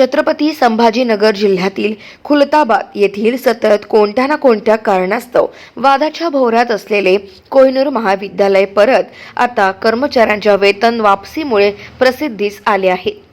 छत्रपती संभाजीनगर जिल्ह्यातील खुलताबाद येथील सतत कोणत्या ना कोणत्या कारणास्तव वादाच्या भोवऱ्यात असलेले कोहिनूर महाविद्यालय परत आता कर्मचाऱ्यांच्या वेतन वापसीमुळे प्रसिद्धीस आले आहे.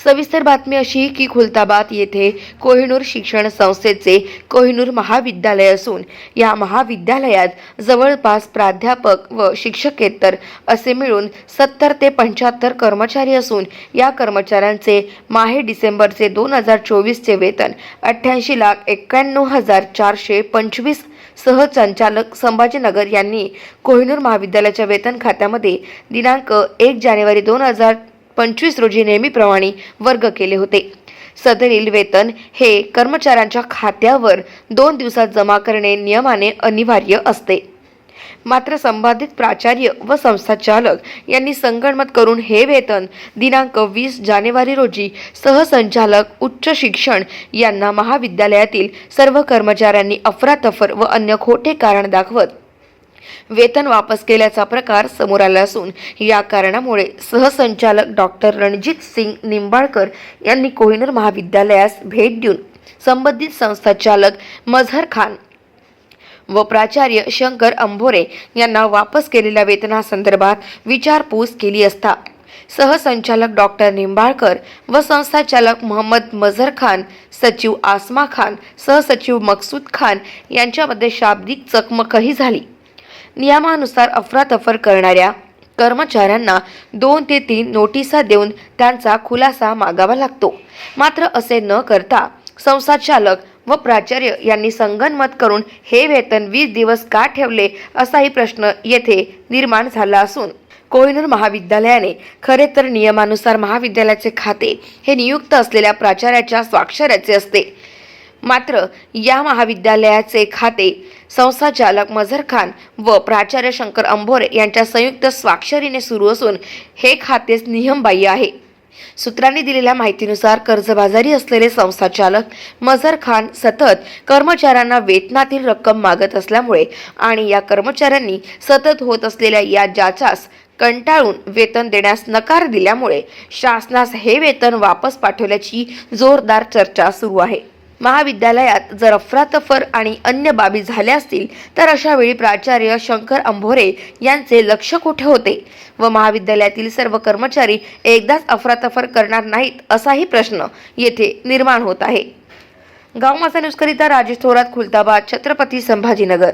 सविस्तर बातमी अशी की खुलताबाद येथे कोहिनूर शिक्षण संस्थेचे कोहिनूर महाविद्यालय असून या महाविद्यालयात जवळपास प्राध्यापक व शिक्षकेतर असे मिळून सत्तर ते पंच्याहत्तर कर्मचारी असून या कर्मचाऱ्यांचे माहे डिसेंबरचे दोन हजार चोवीसचे वेतन अठ्ठ्याऐंशी लाख एक्क्याण्णव हजार चारशे पंचवीस सहसंचालक संभाजीनगर यांनी कोहिनूर महाविद्यालयाच्या वेतन खात्यामध्ये दिनांक एक जानेवारी दोन हजार पंचवीस रोजी नेहमीप्रमाणे वर्ग केले होते. सदरील वेतन हे कर्मचाऱ्यांच्या खात्यावर दोन दिवसात जमा करणे नियमाने अनिवार्य असते. मात्र संबंधित प्राचार्य व संस्थाचालक यांनी संगणमत करून हे वेतन दिनांक वीस जानेवारी रोजी सहसंचालक उच्च शिक्षण यांना महाविद्यालयातील सर्व कर्मचाऱ्यांनी अफरातफर व अन्य खोटे कारण दाखवत वेतन वापस केल्याचा प्रकार समोर आला असून या कारणामुळे सहसंचालक डॉक्टर रणजित सिंग निंबाळकर यांनी कोहिनूर महाविद्यालयास भेट देऊन संबंधित संस्थाचालक मझहर खान व प्राचार्य शंकर अंभोरे यांना वापस केलेल्या वेतनासंदर्भात विचारपूस केली असता सहसंचालक डॉक्टर निंबाळकर व संस्थाचालक मोहम्मद मझर खान सचिव आसमा खान सहसचिव मकसूद खान यांच्यामध्ये शाब्दिक चकमकही झाली. नियमानुसार अफरातफर करणाऱ्या कर्मचाऱ्यांना दोन ते तीन नोटिसा देऊन त्यांचा खुलासा मागावा लागतो. मात्र असे न करता संस्थाचालक व प्राचार्य यांनी संगनमत करून हे वेतन वीस दिवस का ठेवले असाही प्रश्न येथे निर्माण झाला असून कोहिनूर महाविद्यालयाने खरे तर नियमानुसार महाविद्यालयाचे खाते हे नियुक्त असलेल्या प्राचार्याच्या स्वाक्षऱ्याचे असते. मात्र या महाविद्यालयाचे खाते संस्थाचालक मझर खान व प्राचार्य शंकर अंभोरे यांच्या संयुक्त स्वाक्षरीने सुरू असून हे खातेच नियमबाह्य आहे. सूत्रांनी दिलेल्या माहितीनुसार कर्जबाजारी असलेले संस्थाचालक मझहर खान सतत कर्मचाऱ्यांना वेतनातील रक्कम मागत असल्यामुळे आणि या कर्मचाऱ्यांनी सतत होत असलेल्या या जाचास कंटाळून वेतन देण्यास नकार दिल्यामुळे शासनास हे वेतन वापस पाठवल्याची जोरदार चर्चा सुरू आहे. महाविद्यालयात जर अफरातफर आणि अन्य बाबी झाल्या असतील तर अशा वेळी प्राचार्य शंकर अंभोरे यांचे लक्ष कुठे होते? व महाविद्यालयातील सर्व कर्मचारी एकदाच अफरातफर करणार नाहीत असाही प्रश्न येथे निर्माण होत आहे. गाव माझा न्यूजकरिता राजेश थोरात खुलताबाद छत्रपती संभाजीनगर.